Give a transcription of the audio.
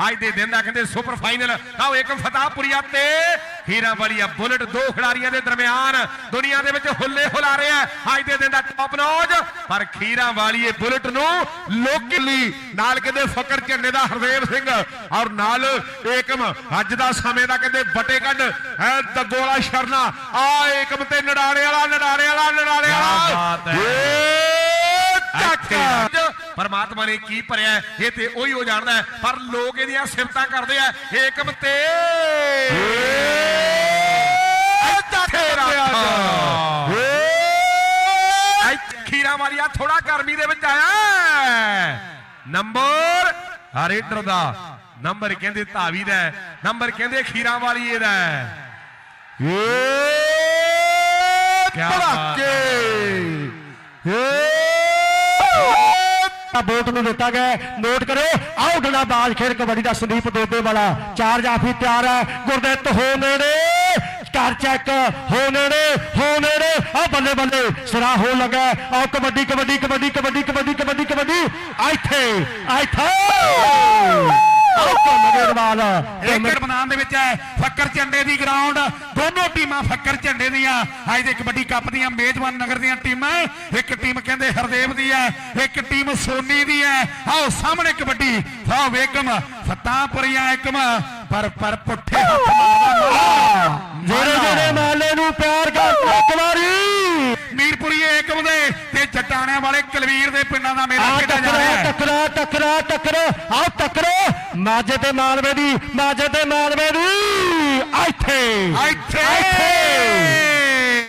ਅੱਜ ਦੇ ਦਿਨ ਦਾ ਕਹਿੰਦੇ ਸੁਪਰ ਫਾਈਨਲ ਆਓ ਏਕਮ ਫਤਾਹਪੁਰੀਆ ਤੇ ਹੀਰਾ ਵਾਲੀਆ ਬੁਲਟ ਦੋ ਖਿਡਾਰੀਆਂ ਦੇ ਦਰਮਿਆਨ ਦੁਨੀਆ ਦੇ ਵਿੱਚ ਹੁੱਲੇ ਹੁਲਾ ਰਿਹਾ ਅੱਜ ਦੇ ਦਿਨ ਦਾ ਟੌਪ ਨੌਜ ਪਰ ਖੀਰਾ ਵਾਲੀਏ ਬੁਲਟ ਨੂੰ ਲੋਕਲੀ ਨਾਲ ਕਹਿੰਦੇ ਫਕਰ ਝੰਡੇ ਦਾ ਹਰਦੇਵ ਸਿੰਘ ਔਰ ਨਾਲ ਏਕਮ ਅੱਜ ਦਾ ਸਮੇਂ ਦਾ ਕਹਿੰਦੇ ਬਟੇ ਕੱਢ ਹੈ ਦਗੋਲਾ ਸ਼ਰਨਾ। ਆ ਏਕਮ ਤੇ ਨਡਾੜੇ ਵਾਲਾ ਨਡਾੜੇ ਵਾਲਾ ਕਿਆ ਵਾਲਾ। ਏ ਚੱਕ। ਪਰਮਾਤਮਾ ਨੇ ਕੀ ਭਰਿਆ ਹੈ, ਇਹ ਤੇ ਉਹੀ ਉਹ ਜਾਣਦਾ ਹੈ, ਪਰ ਲੋਕ ਇਹਦੀਆਂ ਸਿਫਤਾਂ ਕਰਦੇ ਆ ਏਕਮ ਤੇ ਖੀਰਾ ਮਾਰੀਆ ਥੋੜਾ ਗਰਮੀ ਦੇ ਵਿੱਚ ਆਇਆ ਹੈ। ਨੰਬਰ ਹਰੇਟਰ ਦਾ। ਨੰਬਰ ਕਹਿੰਦੇ ਧਾਵੀ ਦਾ ਹੈ, ਨੰਬਰ ਕਹਿੰਦੇ ਖੀਰਾ ਵਾਲੀਏ ਦਾ ਹੈ। ਕਿਆ ਬਾਤ ਆ ਨੂੰ ਦਿੱਤਾ ਗਿਆ ਨੋਟ ਕਰੋ ਆਊਟ ਦਾ ਬਾਜ ਖੇਡ ਕਬੱਡੀ ਦਾ ਸੰਦੀਪ ਦੋਦੇ ਵਾਲਾ। ਚਾਰ ਜਾਫੀ ਤਿਆਰ ਹੈ। ਗੁਰਦਿੱਤ ਹੋ ਨੇੜੇ ਕਰ ਚੈੱਕ ਹੋ ਨੇੜੇ ਹੋ ਨੇੜੇ। ਆ ਬੱਲੇ ਬੱਲੇ, ਸਿਰਾ ਹੋ ਲੱਗਾ ਆਓ ਕਬੱਡੀ ਕਬੱਡੀ ਕਬੱਡੀ ਕਬੱਡੀ ਕਬੱਡੀ ਕਬੱਡੀ ਕਬੱਡੀ। ਇੱਥੇ ਇੱਥੇ ਆਹ ਏਕੜ ਮੈਦਾਨ ਦੇ ਵਿੱਚ ਹੈ? ਫੱਕਰ ਝੰਡੇ ਦੀ ਗਰਾਊਂਡ ਦੋਨੋਂ ਟੀਮਾਂ ਫੱਕਰ ਝੰਡੇ ਦੀਆਂ। ਅੱਜ ਦੇ ਕਬੱਡੀ ਕੱਪ ਦੀਆਂ ਮੇਜ਼ਬਾਨ ਨਗਰ ਦੀਆਂ ਟੀਮਾਂ। ਇੱਕ ਟੀਮ ਕਹਿੰਦੇ ਹਰਦੇਵ ਦੀ ਹੈ, ਇੱਕ ਟੀਮ ਸੋਨੀ ਦੀ ਹੈ। ਆਓ ਸਾਹਮਣੇ ਕਬੱਡੀ ਫਾ ਵੇਗਮ ਫਤਾਪੁਰੀਆ ਏਕਮ ਪਰ ਪਰ ਪੁੱਠੇ ਹੱਥ ਮਾਰਦਾ ਜਿਹੜੇ ਜਿਹੜੇ ਮਾਲੇ ਨੂੰ ਪਿਆਰ ਕਰਦੇ ਇੱਕ ਵਾਰੀ ਮੀਰਪੁਰੀ ਏਕਮ ਦੇ ਤੇ ਕਲਵੀਰ ਦੇ ਪਿੰਡਾਂ ਦਾ ਮੇਲਾ ਖੇਡਿਆ ਜਾ ਰਿਹਾ ਹੈ। ਟੱਕਰਾ ਟੱਕਰਾ ਟੱਕਰਾ ਆ ਟੱਕਰਾ। ਮਾਝੇ ਤੇ ਮਾਲਵੇ ਦੀ ਮਾਝੇ ਤੇ ਮਾਲਵੇ ਦੀ ਇੱਥੇ। ਇੱਥੇ।